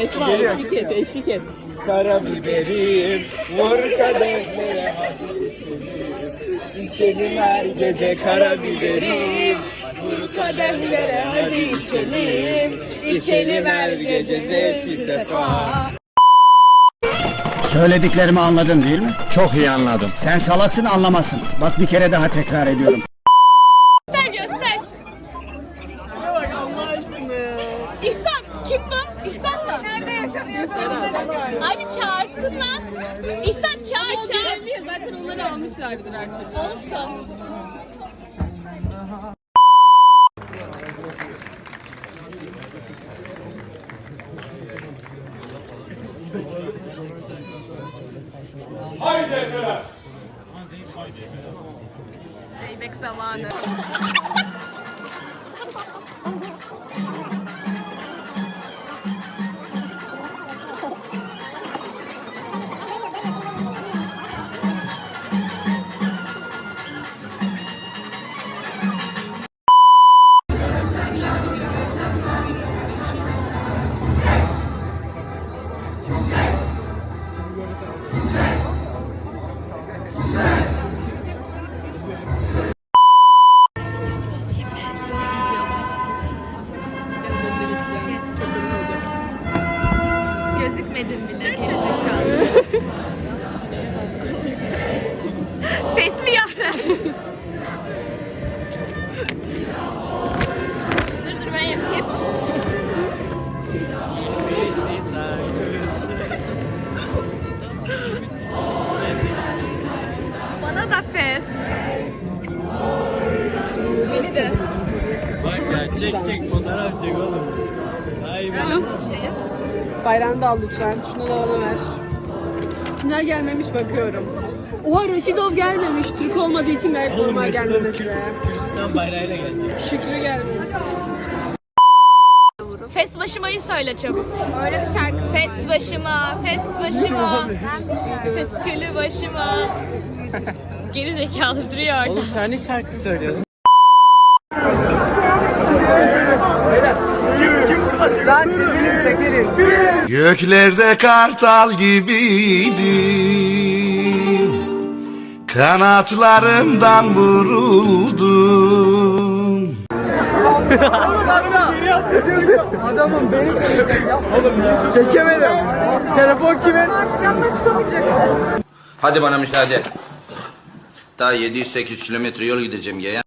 Esma eşlik et, eşlik et. Karabiberim vur kadehlere hadi içelim İçelim her gece karabiberim Vur kadehlere hadi içelim İçelim her gece zevkli sefa Söylediklerimi anladın değil mi? Çok iyi anladım. Sen salaksın anlamazsın. Bak bir kere daha tekrar ediyorum. Mı? Nerede yaşamıyorsun? Abi çağırsın lan. İhsan çağır çağır. Zaten onları almışlardır her türlü. Olsun. Zeybek zamanı. Gözükmedin bile. Fesli yara. dur dur ben yapayım. Bana da fes. Beni de. Bak ya çek çek fotoğraf çek oğlum Ay be Bayram da al lütfen. Şunu da bana ver. Kimler gelmemiş bakıyorum. Oha Reşidov gelmemiş. Türk olmadığı için gayet normal gelmemesi. Kürdistan bayrağıyla gelecek Şükrü gelmemiş. Fes başımayı söyle çabuk. Öyle bir şarkı. Fes başıma, fes başıma. Feskülü başıma. Geri zekalı duruyor orada. Oğlum sen ne şarkı söylüyorsun? Göklerde kartal gibiydim Kanatlarımdan vuruldum. Çekemedim. Telefon kimin? Hadi bana müsaade. Daha 700-800 kilometre yol gideceğim ya